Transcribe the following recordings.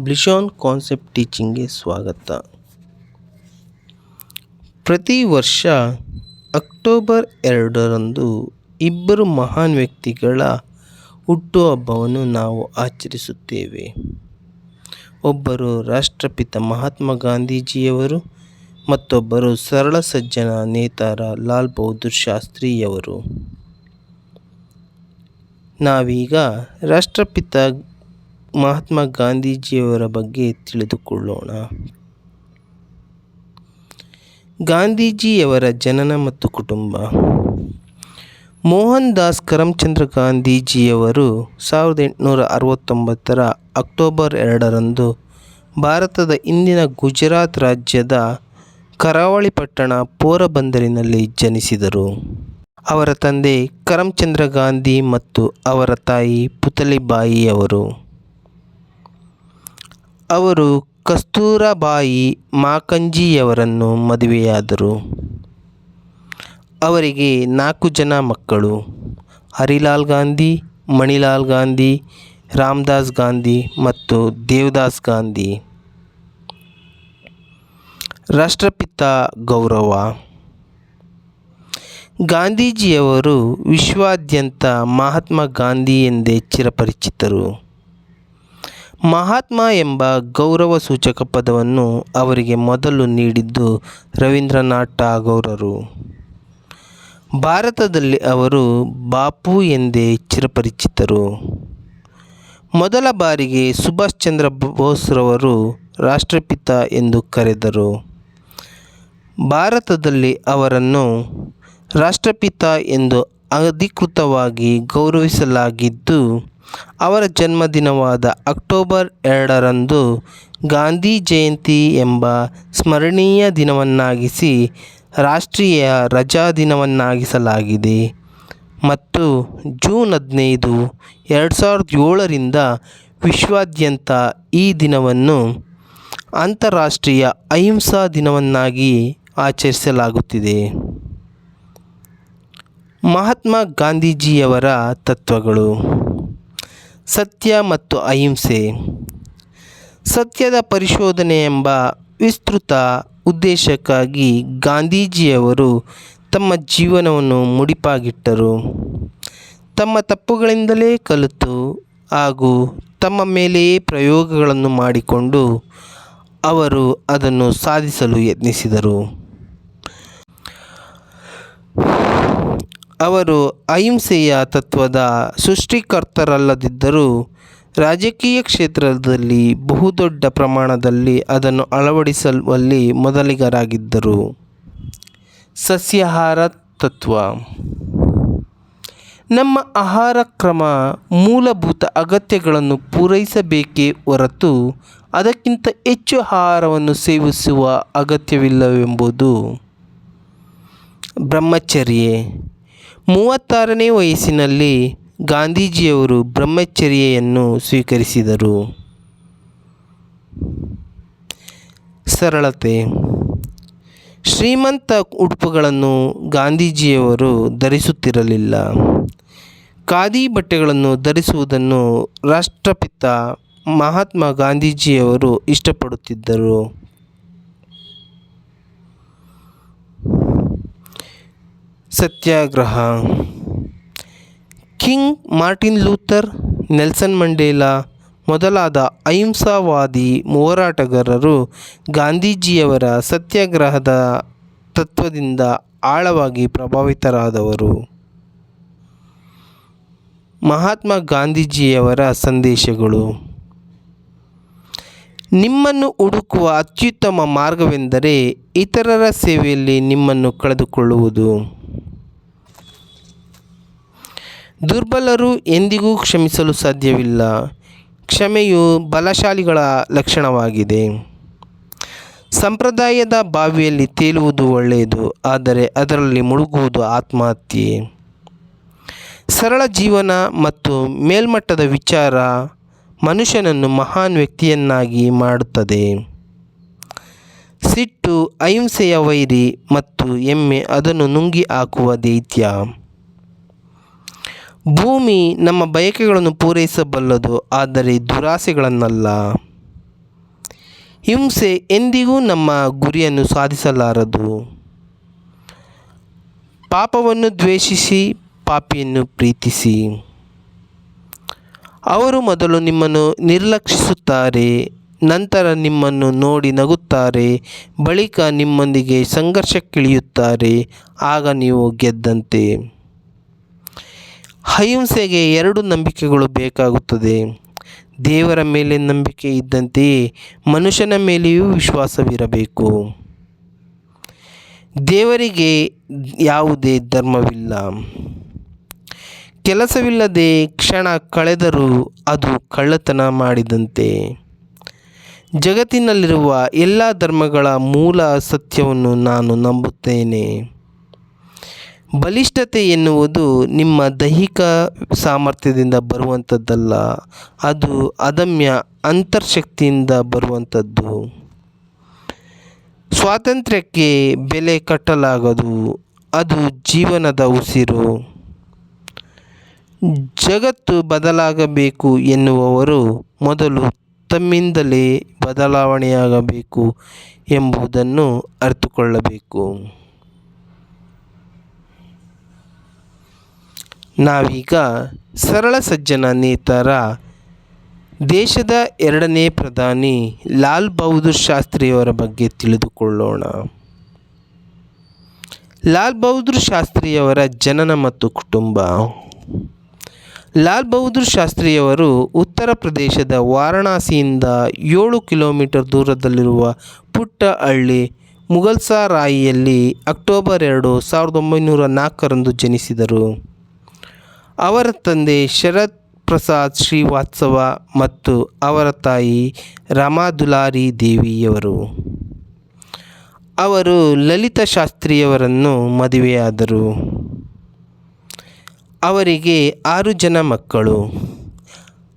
ಬ್ಲಿಶಾನ್ concept ಟೀಚಿಂಗ್ಗೆ ಸ್ವಾಗತ. ಪ್ರತಿ ವರ್ಷ ಅಕ್ಟೋಬರ್ ಎರಡರಂದು ಇಬ್ಬರು ಮಹಾನ್ ವ್ಯಕ್ತಿಗಳ ಹುಟ್ಟುಹಬ್ಬವನ್ನು ನಾವು ಆಚರಿಸುತ್ತೇವೆ. ಒಬ್ಬರು ರಾಷ್ಟ್ರಪಿತ ಮಹಾತ್ಮ ಗಾಂಧೀಜಿಯವರು ಮತ್ತೊಬ್ಬರು ಸರಳ ಸಜ್ಜನ ನೇತಾರ ಲಾಲ್ ಬಹದ್ದೂರ್ ಶಾಸ್ತ್ರಿಯವರು. ನಾವೀಗ ರಾಷ್ಟ್ರಪಿತ ಮಹಾತ್ಮ ಗಾಂಧೀಜಿಯವರ ಬಗ್ಗೆ ತಿಳಿದುಕೊಳ್ಳೋಣ. ಗಾಂಧೀಜಿಯವರ ಜನನ ಮತ್ತು ಕುಟುಂಬ. ಮೋಹನ್ ದಾಸ್ ಕರಮ್ಚಂದ್ರ ಗಾಂಧೀಜಿಯವರು ಸಾವಿರದ ಎಂಟುನೂರ ಅರವತ್ತೊಂಬತ್ತರ ಅಕ್ಟೋಬರ್ ಎರಡರಂದು ಭಾರತದ ಇಂದಿನ ಗುಜರಾತ್ ರಾಜ್ಯದ ಕರಾವಳಿ ಪಟ್ಟಣ ಪೋರಬಂದರಿನಲ್ಲಿ ಜನಿಸಿದರು. ಅವರ ತಂದೆ ಕರಮ್ಚಂದ್ರ ಗಾಂಧಿ ಮತ್ತು ಅವರ ತಾಯಿ ಪುತಲಿಬಾಯಿಯವರು ಅವರು ಕಸ್ತೂರಬಾಯಿ ಮಾಕಂಜಿಯವರನ್ನು ಮದುವೆಯಾದರು. ಅವರಿಗೆ ನಾಲ್ಕು ಜನ ಮಕ್ಕಳು, ಹರಿಲಾಲ್ ಗಾಂಧಿ, ಮಣಿಲಾಲ್ ಗಾಂಧಿ, ರಾಮದಾಸ್ ಗಾಂಧಿ ಮತ್ತು ದೇವದಾಸ್ ಗಾಂಧಿ. ರಾಷ್ಟ್ರಪಿತ ಗೌರವ. ಗಾಂಧೀಜಿಯವರು ವಿಶ್ವಾದ್ಯಂತ ಮಹಾತ್ಮ ಗಾಂಧಿ ಎಂದೇ ಚಿರಪರಿಚಿತರು. ಮಹಾತ್ಮ ಎಂಬ ಗೌರವ ಸೂಚಕ ಪದವನ್ನು ಅವರಿಗೆ ಮೊದಲು ನೀಡಿದ್ದು ರವೀಂದ್ರನಾಥ್ ಟಾಗೋರರು ಭಾರತದಲ್ಲಿ ಅವರು ಬಾಪು ಎಂದೇ ಚಿರಪರಿಚಿತರು. ಮೊದಲ ಬಾರಿಗೆ ಸುಭಾಷ್ ಚಂದ್ರ ಬೋಸ್ರವರು ರಾಷ್ಟ್ರಪಿತ ಎಂದು ಕರೆದರು. ಭಾರತದಲ್ಲಿ ಅವರನ್ನು ರಾಷ್ಟ್ರಪಿತ ಎಂದು ಅಧಿಕೃತವಾಗಿ ಗೌರವಿಸಲಾಗಿದ್ದು ಅವರ ಜನ್ಮದಿನವಾದ ಅಕ್ಟೋಬರ್ ಎರಡರಂದು ಗಾಂಧಿ ಜಯಂತಿ ಎಂಬ ಸ್ಮರಣೀಯ ದಿನವನ್ನಾಗಿಸಿ ರಾಷ್ಟ್ರೀಯ ರಜಾದಿನವನ್ನಾಗಿಸಲಾಗಿದೆ ಮತ್ತು ಜೂನ್ ಹದಿನೈದು, ಎರಡು ಸಾವಿರದ ಏಳರಿಂದ ವಿಶ್ವಾದ್ಯಂತ ಈ ದಿನವನ್ನು ಅಂತಾರಾಷ್ಟ್ರೀಯ ಅಹಿಂಸಾ ದಿನವನ್ನಾಗಿ ಆಚರಿಸಲಾಗುತ್ತಿದೆ. ಮಹಾತ್ಮ ಗಾಂಧೀಜಿಯವರ ತತ್ವಗಳು. ಸತ್ಯ ಮತ್ತು ಅಹಿಂಸೆ. ಸತ್ಯದ ಪರಿಶೋಧನೆ ಎಂಬ ವಿಸ್ತೃತ ಉದ್ದೇಶಕ್ಕಾಗಿ ಗಾಂಧೀಜಿಯವರು ತಮ್ಮ ಜೀವನವನ್ನು ಮುಡಿಪಾಗಿಟ್ಟರು. ತಮ್ಮ ತಪ್ಪುಗಳಿಂದಲೇ ಕಲಿತು ಹಾಗೂ ತಮ್ಮ ಮೇಲೆಯೇ ಪ್ರಯೋಗಗಳನ್ನು ಮಾಡಿಕೊಂಡು ಅವರು ಅದನ್ನು ಸಾಧಿಸಲು ಯತ್ನಿಸಿದರು. ಅವರು ಅಹಿಂಸೆಯ ತತ್ವದ ಸೃಷ್ಟಿಕರ್ತರಲ್ಲದಿದ್ದರೂ ರಾಜಕೀಯ ಕ್ಷೇತ್ರದಲ್ಲಿ ಬಹುದೊಡ್ಡ ಪ್ರಮಾಣದಲ್ಲಿ ಅದನ್ನು ಅಳವಡಿಸುವಲ್ಲಿ ಮೊದಲಿಗರಾಗಿದ್ದರು. ಸಸ್ಯಾಹಾರ ತತ್ವ. ನಮ್ಮ ಆಹಾರ ಕ್ರಮ ಮೂಲಭೂತ ಅಗತ್ಯಗಳನ್ನು ಪೂರೈಸಬೇಕೇ ಹೊರತು ಅದಕ್ಕಿಂತ ಹೆಚ್ಚು ಆಹಾರವನ್ನು ಸೇವಿಸುವ ಅಗತ್ಯವಿಲ್ಲವೆಂಬುದು ಬ್ರಹ್ಮಚರ್ಯೆ. ಮೂವತ್ತಾರನೇ ವಯಸ್ಸಿನಲ್ಲಿ ಗಾಂಧೀಜಿಯವರು ಬ್ರಹ್ಮಚರ್ಯೆಯನ್ನು ಸ್ವೀಕರಿಸಿದರು. ಸರಳತೆ. ಶ್ರೀಮಂತ ಉಡುಪುಗಳನ್ನು ಗಾಂಧೀಜಿಯವರು ಧರಿಸುತ್ತಿರಲಿಲ್ಲ. ಖಾದಿ ಬಟ್ಟೆಗಳನ್ನು ಧರಿಸುವುದನ್ನು ರಾಷ್ಟ್ರಪಿತ ಮಹಾತ್ಮ ಗಾಂಧೀಜಿಯವರು ಇಷ್ಟಪಡುತ್ತಿದ್ದರು. Satyagraha. King Martin Luther, Nelson Mandela ಮೊದಲಾದ ಅಹಿಂಸಾವಾದಿ ಹೋರಾಟಗಾರರು ಗಾಂಧೀಜಿಯವರ ಸತ್ಯಾಗ್ರಹದ ತತ್ವದಿಂದ ಆಳವಾಗಿ ಪ್ರಭಾವಿತರಾದವರು. ಮಹಾತ್ಮ ಗಾಂಧೀಜಿಯವರ ಸಂದೇಶಗಳು. ನಿಮ್ಮನ್ನು ಹುಡುಕುವ ಅತ್ಯುತ್ತಮ ಮಾರ್ಗವೆಂದರೆ ಇತರರ ಸೇವೆಯಲ್ಲಿ ನಿಮ್ಮನ್ನು ಕಳೆದುಕೊಳ್ಳುವುದು. ದುರ್ಬಲರು ಎಂದಿಗೂ ಕ್ಷಮಿಸಲು ಸಾಧ್ಯವಿಲ್ಲ. ಕ್ಷಮೆಯು ಬಲಶಾಲಿಗಳ ಲಕ್ಷಣವಾಗಿದೆ. ಸಂಪ್ರದಾಯದ ಬಾವಿಯಲ್ಲಿ ತೇಲುವುದು ಒಳ್ಳೆಯದು, ಆದರೆ ಅದರಲ್ಲಿ ಮುಳುಗುವುದು ಆತ್ಮಹತ್ಯೆ. ಸರಳ ಜೀವನ ಮತ್ತು ಮೇಲ್ಮಟ್ಟದ ವಿಚಾರ ಮನುಷ್ಯನನ್ನು ಮಹಾನ್ ವ್ಯಕ್ತಿಯನ್ನಾಗಿ ಮಾಡುತ್ತದೆ. ಸಿಟ್ಟು, ಅಹಿಂಸೆಯ ವೈರಿ ಮತ್ತು ಎಮ್ಮೆ ಅದನ್ನು ನುಂಗಿ ಹಾಕುವ ದೈತ್ಯ. ಭೂಮಿ ನಮ್ಮ ಬಯಕೆಗಳನ್ನು ಪೂರೈಸಬಲ್ಲದು, ಆದರೆ ದುರಾಸೆಗಳನ್ನಲ್ಲ. ಹಿಂಸೆ ಎಂದಿಗೂ ನಮ್ಮ ಗುರಿಯನ್ನು ಸಾಧಿಸಲಾರದು. ಪಾಪವನ್ನು ದ್ವೇಷಿಸಿ, ಪಾಪಿಯನ್ನು ಪ್ರೀತಿಸಿ. ಅವರು ಮೊದಲು ನಿಮ್ಮನ್ನು ನಿರ್ಲಕ್ಷಿಸುತ್ತಾರೆ, ನಂತರ ನಿಮ್ಮನ್ನು ನೋಡಿ ನಗುತ್ತಾರೆ, ಬಳಿಕ ನಿಮ್ಮೊಂದಿಗೆ ಸಂಘರ್ಷಕ್ಕಿಳಿಯುತ್ತಾರೆ, ಆಗ ನೀವು ಗೆದ್ದಂತೆ. ಅಹಿಂಸೆಗೆ ಎರಡು ನಂಬಿಕೆಗಳು ಬೇಕಾಗುತ್ತದೆ. ದೇವರ ಮೇಲೆ ನಂಬಿಕೆ ಇದ್ದಂತೆಯೇ ಮನುಷ್ಯನ ಮೇಲೆಯೂ ವಿಶ್ವಾಸವಿರಬೇಕು. ದೇವರಿಗೆ ಯಾವುದೇ ಧರ್ಮವಿಲ್ಲ. ಕೆಲಸವಿಲ್ಲದೆ ಕ್ಷಣ ಕಳೆದರೂ ಅದು ಕಳ್ಳತನ ಮಾಡಿದಂತೆ. ಜಗತ್ತಿನಲ್ಲಿರುವ ಎಲ್ಲ ಧರ್ಮಗಳ ಮೂಲ ಸತ್ಯವನ್ನು ನಾನು ನಂಬುತ್ತೇನೆ. ಬಲಿಷ್ಠತೆ ಎನ್ನುವುದು ನಿಮ್ಮ ದೈಹಿಕ ಸಾಮರ್ಥ್ಯದಿಂದ ಬರುವಂಥದ್ದಲ್ಲ, ಅದು ಅದಮ್ಯ ಅಂತರ್ಶಕ್ತಿಯಿಂದ ಬರುವಂಥದ್ದು. ಸ್ವಾತಂತ್ರ್ಯಕ್ಕೆ ಬೆಲೆ ಕಟ್ಟಲಾಗದು, ಅದು ಜೀವನದ ಉಸಿರು. ಜಗತ್ತು ಬದಲಾಗಬೇಕು ಎನ್ನುವವರು ಮೊದಲು ತಮ್ಮಿಂದಲೇ ಬದಲಾವಣೆಯಾಗಬೇಕು ಎಂಬುದನ್ನು ಅರಿತುಕೊಳ್ಳಬೇಕು. ನಾವೀಗ ಸರಳ ಸಜ್ಜನ ನೇತಾರ ದೇಶದ ಎರಡನೇ ಪ್ರಧಾನಿ ಲಾಲ್ ಬಹದ್ದೂರ್ ಶಾಸ್ತ್ರಿಯವರ ಬಗ್ಗೆ ತಿಳಿದುಕೊಳ್ಳೋಣ. ಲಾಲ್ ಬಹದ್ದೂರ್ ಶಾಸ್ತ್ರಿಯವರ ಜನನ ಮತ್ತು ಕುಟುಂಬ. ಲಾಲ್ ಬಹದ್ದೂರ್ ಶಾಸ್ತ್ರಿಯವರು ಉತ್ತರ ಪ್ರದೇಶದ ವಾರಣಾಸಿಯಿಂದ ಏಳು ಕಿಲೋಮೀಟರ್ ದೂರದಲ್ಲಿರುವ ಪುಟ್ಟ ಹಳ್ಳಿ ಅಕ್ಟೋಬರ್ ಎರಡು ಸಾವಿರದ ಒಂಬೈನೂರ ನಾಲ್ಕರಂದು ಜನಿಸಿದರು. ಅವರ ತಂದೆ ಶರತ್ ಪ್ರಸಾದ್ ಶ್ರೀವಾತ್ಸವ ಮತ್ತು ಅವರ ತಾಯಿ ರಮಾದುಲಾರಿ ದೇವಿಯವರು. ಅವರು ಲಲಿತ ಶಾಸ್ತ್ರಿಯವರನ್ನು ಮದುವೆಯಾದರು. ಅವರಿಗೆ ಆರು ಜನ ಮಕ್ಕಳು.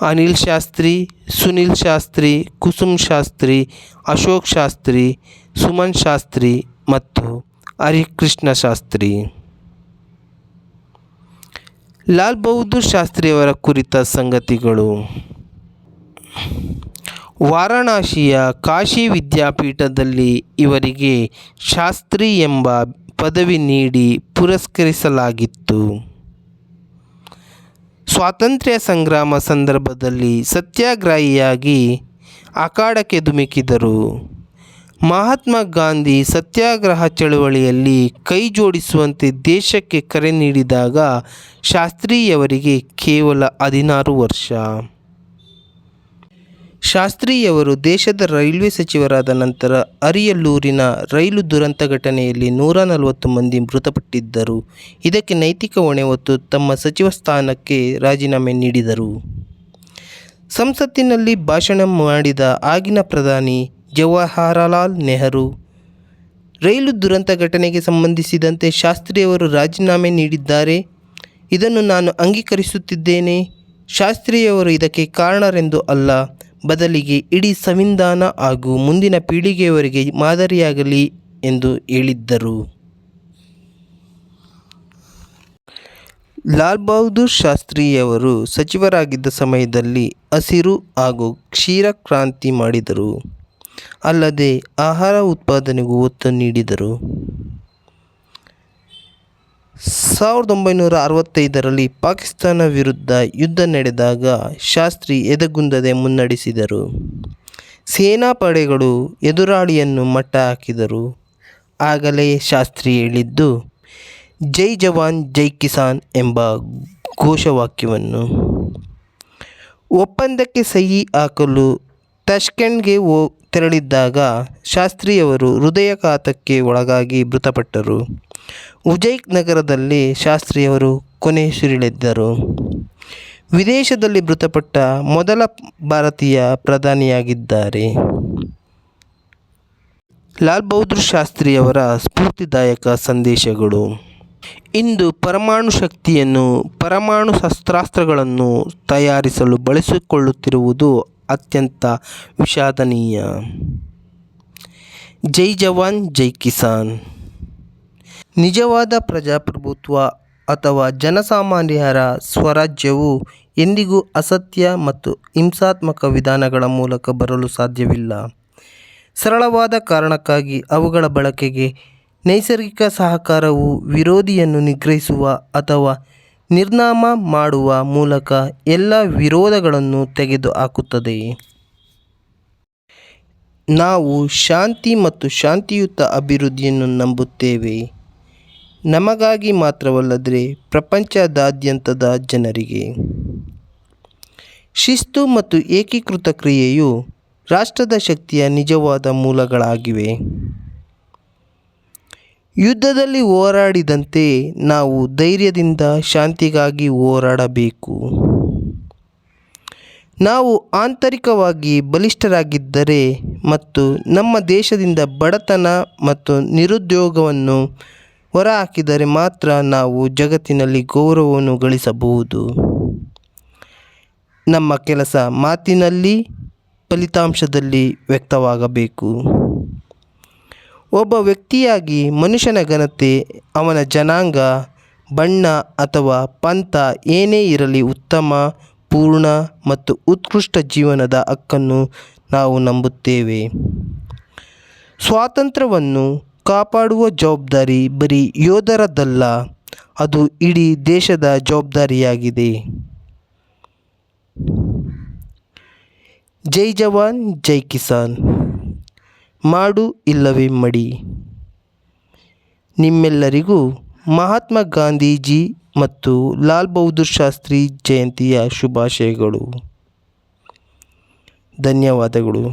ಅನಿಲ್ ಶಾಸ್ತ್ರಿ, ಸುನಿಲ್ ಶಾಸ್ತ್ರಿ, ಕುಸುಮ್ ಶಾಸ್ತ್ರಿ, ಅಶೋಕ್ ಶಾಸ್ತ್ರಿ, ಸುಮನ್ ಶಾಸ್ತ್ರಿ ಮತ್ತು ಹರಿಕೃಷ್ಣ ಶಾಸ್ತ್ರಿ. ಲಾಲ್ ಬಹದ್ದೂರ್ ಶಾಸ್ತ್ರಿಯವರ ಕುರಿತ ಸಂಗತಿಗಳು. ವಾರಣಾಸಿಯ ಕಾಶಿ ವಿದ್ಯಾಪೀಠದಲ್ಲಿ ಇವರಿಗೆ ಶಾಸ್ತ್ರಿ ಎಂಬ ಪದವಿ ನೀಡಿ ಪುರಸ್ಕರಿಸಲಾಗಿತ್ತು. ಸ್ವಾತಂತ್ರ್ಯ ಸಂಗ್ರಾಮ ಸಂದರ್ಭದಲ್ಲಿ ಸತ್ಯಾಗ್ರಹಿಯಾಗಿ ಅಖಾಡಕ್ಕೆ ಧುಮುಕಿದರು. ಮಹಾತ್ಮ ಗಾಂಧಿ ಸತ್ಯಾಗ್ರಹ ಚಳವಳಿಯಲ್ಲಿ ಕೈ ಜೋಡಿಸುವಂತೆ ದೇಶಕ್ಕೆ ಕರೆ ನೀಡಿದಾಗ ಶಾಸ್ತ್ರಿಯವರಿಗೆ ಕೇವಲ ಹದಿನಾರು ವರ್ಷ. ಶಾಸ್ತ್ರಿಯವರು ದೇಶದ ರೈಲ್ವೆ ಸಚಿವರಾದ ನಂತರ ಅರಿಯಲ್ಲೂರಿನ ರೈಲು ದುರಂತ ಘಟನೆಯಲ್ಲಿ ನೂರ ನಲವತ್ತು ಮಂದಿ ಮೃತಪಟ್ಟಿದ್ದರು. ಇದಕ್ಕೆ ನೈತಿಕ ಹೊಣೆ ಹೊತ್ತು ತಮ್ಮ ಸಚಿವ ಸ್ಥಾನಕ್ಕೆ ರಾಜೀನಾಮೆ ನೀಡಿದರು. ಸಂಸತ್ತಿನಲ್ಲಿ ಭಾಷಣ ಮಾಡಿದ ಆಗಿನ ಪ್ರಧಾನಿ ಜವಾಹರಲಾಲ್ ನೆಹರು. ರೈಲು ದುರಂತ ಘಟನೆಗೆ ಸಂಬಂಧಿಸಿದಂತೆ ಶಾಸ್ತ್ರಿಯವರು ರಾಜೀನಾಮೆ ನೀಡಿದ್ದಾರೆ. ಇದನ್ನು ನಾನು ಅಂಗೀಕರಿಸುತ್ತಿದ್ದೇನೆ. ಶಾಸ್ತ್ರಿಯವರು ಇದಕ್ಕೆ ಕಾರಣರೆಂದು ಅಲ್ಲ, ಬದಲಿಗೆ ಇಡೀ ಸಂವಿಧಾನ ಹಾಗೂ ಮುಂದಿನ ಪೀಳಿಗೆಯವರಿಗೆ ಮಾದರಿಯಾಗಲಿ ಎಂದು ಹೇಳಿದ್ದರು. ಲಾಲ್ ಬಹದ್ದೂರ್ ಶಾಸ್ತ್ರಿಯವರು ಸಚಿವರಾಗಿದ್ದ ಸಮಯದಲ್ಲಿ ಹಸಿರು ಹಾಗೂ ಕ್ಷೀರ ಕ್ರಾಂತಿ ಮಾಡಿದರು. ಅಲ್ಲದೆ ಆಹಾರ ಉತ್ಪಾದನೆಗೂ ಒತ್ತು ನೀಡಿದರು. ಸಾವಿರದ ಒಂಬೈನೂರ ಅರವತ್ತೈದರಲ್ಲಿ ಪಾಕಿಸ್ತಾನ ವಿರುದ್ಧ ಯುದ್ಧ ನಡೆದಾಗ ಶಾಸ್ತ್ರಿ ಎದೆಗುಂದದೆ ಮುನ್ನಡೆಸಿದರು. ಸೇನಾಪಡೆಗಳು ಎದುರಾಳಿಯನ್ನು ಮಟ್ಟ ಹಾಕಿದರು. ಆಗಲೇ ಶಾಸ್ತ್ರಿ ಹೇಳಿದ್ದು, ಜೈ ಜವಾನ್, ಜೈ ಕಿಸಾನ್ ಎಂಬ ಘೋಷವಾಕ್ಯವನ್ನು. ಒಪ್ಪಂದಕ್ಕೆ ಸಹಿ ಹಾಕಲು ತಷ್ಕೆಂಡ್ಗೆ ಹೋ ತೆರಳಿದ್ದಾಗ ಶಾಸ್ತ್ರಿಯವರು ಹೃದಯಘಾತಕ್ಕೆ ಒಳಗಾಗಿ ಮೃತಪಟ್ಟರು. ಉಜೈಕ್ ನಗರದಲ್ಲಿ ಶಾಸ್ತ್ರಿಯವರು ಕೊನೆಯುಸಿರೆಳೆದರು ವಿದೇಶದಲ್ಲಿ ಮೃತಪಟ್ಟ ಮೊದಲ ಭಾರತೀಯ ಪ್ರಧಾನಿಯಾಗಿದ್ದಾರೆ. ಲಾಲ್ ಬಹದ್ದೂರ್ ಶಾಸ್ತ್ರಿಯವರ ಸ್ಫೂರ್ತಿದಾಯಕ ಸಂದೇಶಗಳು. ಇಂದು ಪರಮಾಣು ಶಕ್ತಿಯನ್ನು ಪರಮಾಣು ಶಸ್ತ್ರಾಸ್ತ್ರಗಳನ್ನು ತಯಾರಿಸಲು ಬಳಸಿಕೊಳ್ಳುತ್ತಿರುವುದು ಅತ್ಯಂತ ವಿಷಾದನೀಯ. ಜೈ ಜವಾನ್, ಜೈ ಕಿಸಾನ್. ನಿಜವಾದ ಪ್ರಜಾಪ್ರಭುತ್ವ ಅಥವಾ ಜನಸಾಮಾನ್ಯರ ಸ್ವರಾಜ್ಯವು ಎಂದಿಗೂ ಅಸತ್ಯ ಮತ್ತು ಹಿಂಸಾತ್ಮಕ ವಿಧಾನಗಳ ಮೂಲಕ ಬರಲು ಸಾಧ್ಯವಿಲ್ಲ. ಸರಳವಾದ ಕಾರಣಕ್ಕಾಗಿ ಅವುಗಳ ಬಳಕೆಗೆ ನೈಸರ್ಗಿಕ ಸಹಕಾರವು ವಿರೋಧಿಯನ್ನು ನಿಗ್ರಹಿಸುವ ಅಥವಾ ನಿರ್ನಾಮ ಮಾಡುವ ಮೂಲಕ ಎಲ್ಲ ವಿರೋಧಗಳನ್ನು ತೆಗೆದುಹಾಕುತ್ತದೆ. ನಾವು ಶಾಂತಿ ಮತ್ತು ಶಾಂತಿಯುತ ಅಭಿವೃದ್ಧಿಯನ್ನು ನಂಬುತ್ತೇವೆ. ನಮಗಾಗಿ ಮಾತ್ರವಲ್ಲದೆ ಪ್ರಪಂಚದಾದ್ಯಂತದ ಜನರಿಗೆ. ಶಿಸ್ತು ಮತ್ತು ಏಕೀಕೃತ ಕ್ರಿಯೆಯು ರಾಷ್ಟ್ರದ ಶಕ್ತಿಯ ನಿಜವಾದ ಮೂಲಗಳಾಗಿವೆ. ಯುದ್ಧದಲ್ಲಿ ಹೋರಾಡಿದಂತೆ ನಾವು ಧೈರ್ಯದಿಂದ ಶಾಂತಿಗಾಗಿ ಹೋರಾಡಬೇಕು. ನಾವು ಆಂತರಿಕವಾಗಿ ಬಲಿಷ್ಠರಾಗಿದ್ದರೆ ಮತ್ತು ನಮ್ಮ ದೇಶದಿಂದ ಬಡತನ ಮತ್ತು ನಿರುದ್ಯೋಗವನ್ನು ಹೊರಹಾಕಿದರೆ ಮಾತ್ರ ನಾವು ಜಗತ್ತಿನಲ್ಲಿ ಗೌರವವನ್ನು ಗಳಿಸಬಹುದು. ನಮ್ಮ ಕೆಲಸ ಮಾತಿನಲ್ಲಿ, ಫಲಿತಾಂಶದಲ್ಲಿ ವ್ಯಕ್ತವಾಗಬೇಕು. ಒಬ್ಬ ವ್ಯಕ್ತಿಯಾಗಿ ಮನುಷ್ಯನ ಘನತೆ, ಅವನ ಜನಾಂಗ, ಬಣ್ಣ ಅಥವಾ ಪಂಥ ಏನೇ ಇರಲಿ ಉತ್ತಮ, ಪೂರ್ಣ ಮತ್ತು ಉತ್ಕೃಷ್ಟ ಜೀವನದ ಹಕ್ಕನ್ನು ನಾವು ನಂಬುತ್ತೇವೆ. ಸ್ವಾತಂತ್ರ್ಯವನ್ನು ಕಾಪಾಡುವ ಜವಾಬ್ದಾರಿ ಬರೀ ಯೋಧರದ್ದಲ್ಲ, ಅದು ಇಡೀ ದೇಶದ ಜವಾಬ್ದಾರಿಯಾಗಿದೆ. ಜೈ ಜವಾನ್, ಜೈ ಕಿಸಾನ್. ಮಾಡು ಇಲ್ಲವೇ ಮಡಿ. ನಿಮ್ಮೆಲ್ಲರಿಗೂ ಮಹಾತ್ಮ ಗಾಂಧೀಜಿ ಮತ್ತು ಲಾಲ್ ಬಹದ್ದೂರ್ ಶಾಸ್ತ್ರಿ ಜಯಂತಿಯ ಶುಭಾಶಯಗಳು. ಧನ್ಯವಾದಗಳು.